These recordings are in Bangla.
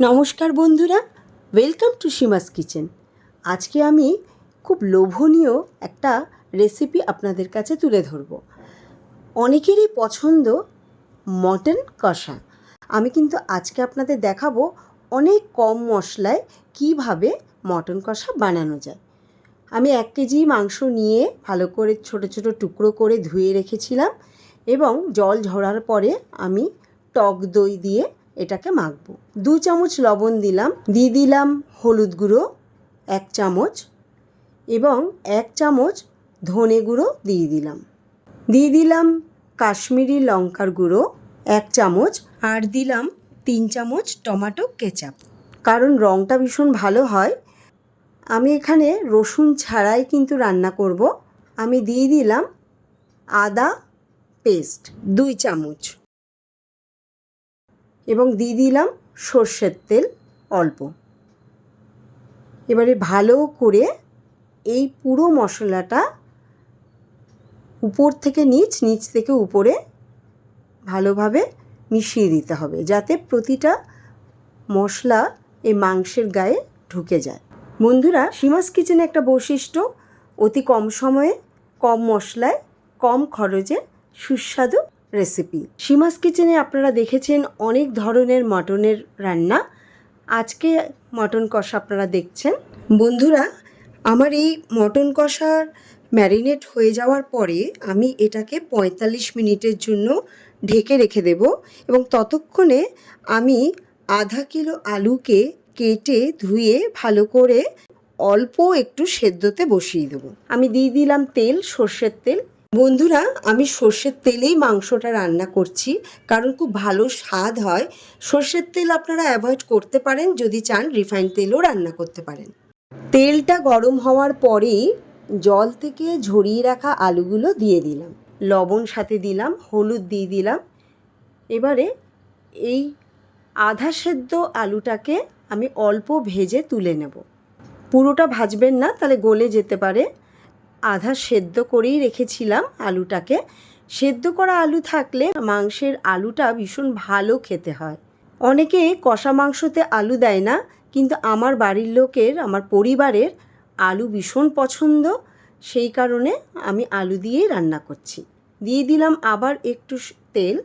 নমস্কার বন্ধুরা ওয়েলকাম টু সীমাস কিচেন আজকে আমি খুব লোভনীয় একটা রেসিপি আপনাদের কাছে তুলে ধরব। অনেকেরই পছন্দ মটন কষা। আমি কিন্তু আজকে আপনাদের দেখাবো অনেক কম মশলায় কীভাবে মটন কষা বানানো যায়। আমি এক কেজি মাংস নিয়ে ভালো করে ছোট ছোট টুকরো করে ধুয়ে রেখেছিলাম এবং জল ঝরার পরে আমি টক দই দিয়ে এটাকে মাখবো। দু চামচ লবণ দিলাম, দিয়ে দিলাম হলুদ গুঁড়ো, এক চামচ এবং এক চামচ ধনে গুঁড়ো দিয়ে দিলাম। দিয়ে দিলাম কাশ্মীরি লঙ্কার গুঁড়ো, এক চামচ আর দিলাম তিন চামচ টমেটো কেচাপ। কারণ রঙটা ভীষণ ভালো হয়। আমি এখানে রসুন ছাড়াই কিন্তু রান্না করব। আমি দিয়ে দিলাম আদা পেস্ট, দুই চামচ। এবং দিয়ে দিলাম সর্ষের তেল অল্প। এবারে ভালো করে এই পুরো মশলাটা উপর থেকে নিচ নিচ থেকে উপরে ভালোভাবে মিশিয়ে দিতে হবে যাতে প্রতিটা মশলা এই মাংসের গায়ে ঢুকে যায়। বন্ধুরা সীমাস কিচেনে একটা বৈশিষ্ট্য, অতি কম সময়ে কম মশলায় কম খরচে সুস্বাদু রেসিপি সীমাস কিচেনে আপনারা দেখেছেন অনেক ধরনের মটনের রান্না। আজকে মটন কষা আপনারা দেখছেন। বন্ধুরা, আমার এই মটন কষার ম্যারিনেট হয়ে যাওয়ার পরে আমি এটাকে পঁয়তাল্লিশ মিনিটের জন্য ঢেকে রেখে দেব এবং ততক্ষণে আমি আধা কিলো আলুকে কেটে ধুয়ে ভালো করে অল্প একটু সেদ্ধতে বসিয়ে দেবো। আমি দিয়ে দিলাম তেল, সর্ষের তেল। বন্ধুরা, আমি সর্ষের তেলেই মাংসটা রান্না করছি, কারণ খুব ভালো স্বাদ হয়। সর্ষের তেল আপনারা অ্যাভয়েড করতে পারেন, যদি চান রিফাইন তেলও রান্না করতে পারেন। তেলটা গরম হওয়ার পরেই জল থেকে ঝরিয়ে রাখা আলুগুলো দিয়ে দিলাম। লবণ সাথে দিলাম, হলুদ দিয়ে দিলাম। এবারে এই আধা সেদ্ধ আলুটাকে আমি অল্প ভেজে তুলে নেব। পুরোটা ভাজবেন না, তাহলে গলে যেতে পারে। আধা সেদ্ধ করেই রেখেছিলাম আলুটাকে। সেদ্ধ করা আলু থাকলে মাংসের আলুটা ভীষণ ভালো খেতে হয়। অনেকে কষা মাংসতে আলু দেয় না, কিন্তু আমার বাড়ির লোকের, আমার পরিবারের আলু ভীষণ পছন্দ। সেই কারণে আমি আলু দিয়েই রান্না করছি। দিয়ে দিলাম আবার একটু তেল,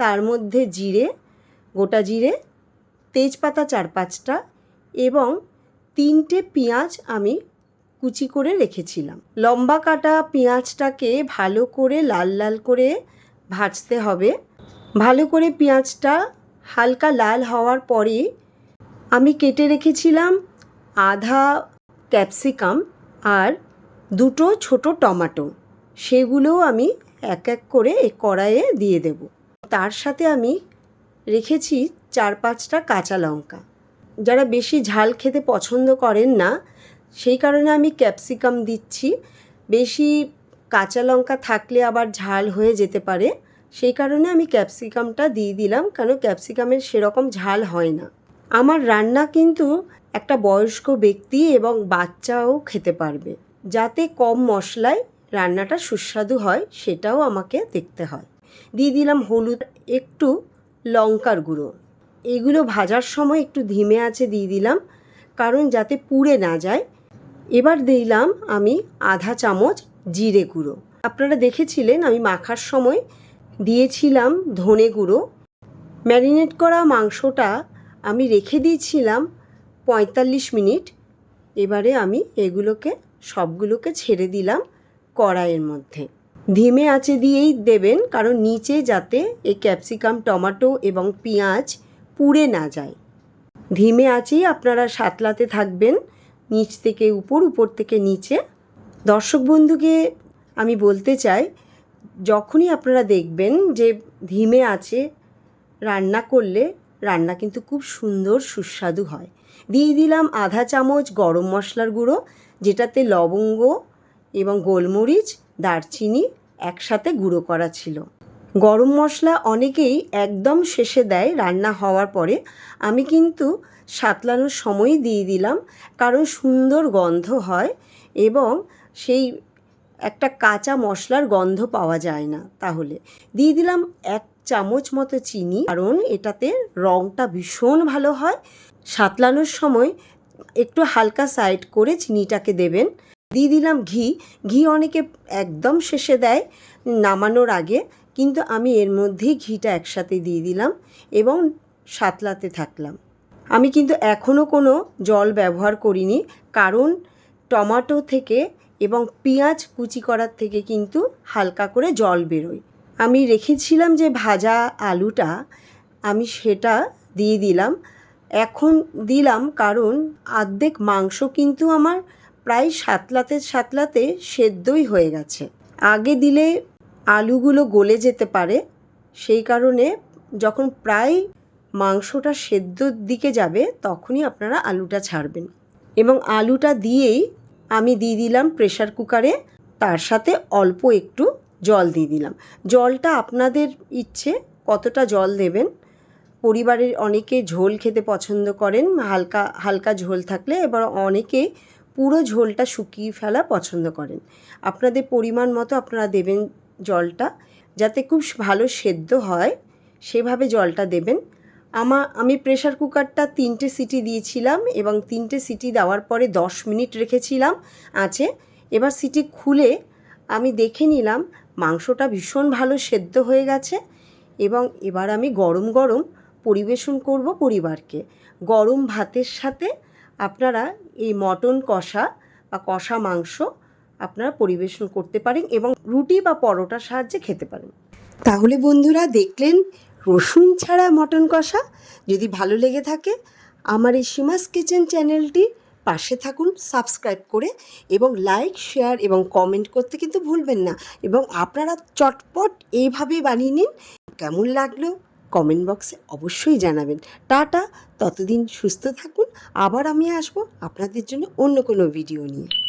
তার মধ্যে জিরে, গোটা জিরে, তেজপাতা চার পাঁচটা এবং তিনটে পেঁয়াজ আমি কুচি করে রেখেছিলাম। লম্বা কাটা পেঁয়াজটাকে ভালো করে লাল লাল করে ভাজতে হবে। ভালো করে পেঁয়াজটা হালকা লাল হওয়ার পরে আমি কেটে রেখেছিলাম আধা ক্যাপসিকাম আর দুটো ছোট টমাটো। সেগুলোও আমি এক এক করে কড়াইয়ে দিয়ে দেব। তার সাথে আমি রেখেছি চার পাঁচটা কাঁচা লঙ্কা। যারা বেশি ঝাল খেতে পছন্দ করেন না সেই কারণে আমি ক্যাপসিকাম দিচ্ছি। বেশি কাঁচা লঙ্কা থাকলে আবার ঝাল হয়ে যেতে পারে। সেই কারণে আমি ক্যাপসিকামটা দিয়ে দিলাম কেন ক্যাপসিকামের সেরকম ঝাল হয় না। আমার রান্না কিন্তু একটা বয়স্ক ব্যক্তি এবং বাচ্চাও খেতে পারবে। যাতে কম মশলায় রান্নাটা সুস্বাদু হয়, সেটাও আমাকে দেখতে হয়। দিয়ে দিলাম হলুদ, একটু লঙ্কার গুঁড়ো। এগুলো ভাজার সময় একটু ধিমে আছে দিয়ে দিলাম, কারণ যাতে পুড়ে না যায় এবার দিলাম আমি আধা চামচ জিরে গুঁড়ো। আপনারা দেখেছিলেন আমি মাখার সময় দিয়েছিলাম ধনে গুঁড়ো। ম্যারিনেট করা মাংসটা আমি রেখে দিয়েছিলাম পঁয়তাল্লিশ মিনিট। এবারে আমি এগুলোকে, সবগুলোকে ছেড়ে দিলাম কড়াইয়ের মধ্যে। ধিমে আঁচে দিয়েই দেবেন, কারণ নিচে যাতে এই ক্যাপসিকাম, টমেটো এবং পেঁয়াজ পুড়ে না যায়। ধিমে আঁচেই আপনারা সাতলাতে থাকবেন। নিচ থেকে উপর উপর থেকে নিচে। দর্শক বন্ধুকে আমি বলতে চাই, যখনই আপনারা দেখবেন যে ধিমে আছে রান্না করলে, রান্না কিন্তু খুব সুন্দর, সুস্বাদু হয়। দিয়ে দিলাম আধা চামচ গরম মশলার গুঁড়ো, যেটাতে লবঙ্গ এবং গোলমরিচ, দারচিনি একসাথে গুঁড়ো করা ছিল। গরম মশলা অনেকেই একদম শেষে দেয় রান্না হওয়ার পরে। আমি কিন্তু সাতলানোর সময়ই দিয়ে দিলাম, কারণ সুন্দর গন্ধ হয় এবং সেই একটা কাঁচা মশলার গন্ধ পাওয়া যায় না তাহলে। দিয়ে দিলাম এক চামচ মতো চিনি, কারণ এটাতে রঙটা ভীষণ ভালো হয়। সাতলানোর সময় একটু হালকা সাইড করে চিনিটাকে দেবেন। দিয়ে দিলাম ঘি। ঘি অনেকে একদম শেষে দেয়, নামানোর আগে কিন্তু আমি এর মধ্যেই ঘিটা একসাথে দিয়ে দিলাম এবং সাতলাতে থাকলাম। আমি কিন্তু এখনও কোনো জল ব্যবহার করিনি, কারণ টমাটো থেকে এবং পেঁয়াজ কুচি করার থেকে কিন্তু হালকা করে জল বেরোয়। আমি রেখেছিলাম যে ভাজা আলুটা, আমি সেটা দিয়ে দিলাম। এখন দিলাম কারণ আর্ধেক মাংস কিন্তু আমার প্রায় সাতলাতে সাতলাতে সেদ্ধই হয়ে গেছে। আগে দিলে আলুগুলো গলে যেতে পারে, সেই কারণে যখন প্রায় মাংসটা সেদ্ধর দিকে যাবে, তখনই আপনারা আলুটা ছাড়বেন। এবং আলুটা দিয়েই আমি দিয়ে দিলাম প্রেশার কুকারে, তার সাথে অল্প একটু জল দিয়ে দিলাম। জলটা আপনাদের ইচ্ছে কতটা জল দেবেন, পরিবারের অনেকে ঝোল খেতে পছন্দ করেন, হালকা হালকা ঝোল থাকলে, এবার অনেকে পুরো ঝোলটা শুকিয়ে ফেলা পছন্দ করেন। আপনাদের পরিমাণ মতো আপনারা দেবেন জলটা, যাতে খুব ভালো সেদ্ধ হয়, সেভাবে জলটা দেবেন। আমা, আমি প্রেশার কুকারটা তিনটে সিটি দিয়েছিলাম এবং তিনটে সিটি দেওয়ার পরে দশ মিনিট রেখেছিলাম আছে। এবার সিটি খুলে আমি দেখে নিলাম মাংসটা ভীষণ ভালো সেদ্ধ হয়ে গেছে এবং এবার আমি গরম গরম পরিবেশন করব পরিবারকে। গরম ভাতের সাথে আপনারা এই মটন কষা বা কষা মাংস আপনারা পরিবেশন করতে পারেন এবং রুটি বা পরোটার সাহায্যে খেতে পারেন। তাহলে বন্ধুরা, দেখলেন রসুন ছাড়া মটন কষা। যদি ভালো লেগে থাকে, আমার এই সীমাস কিচেন চ্যানেলটি পাশে থাকুন, সাবস্ক্রাইব করে এবং লাইক, শেয়ার এবং কমেন্ট করতে কিন্তু ভুলবেন না। এবং আপনারা চটপট এইভাবেই বানিয়ে নিন। কেমন লাগল কমেন্ট বক্সে অবশ্যই জানাবেন। টাটা, ততদিন সুস্থ থাকুন। আবার আমি আসব আপনাদের জন্য অন্য কোনো ভিডিও নিয়ে।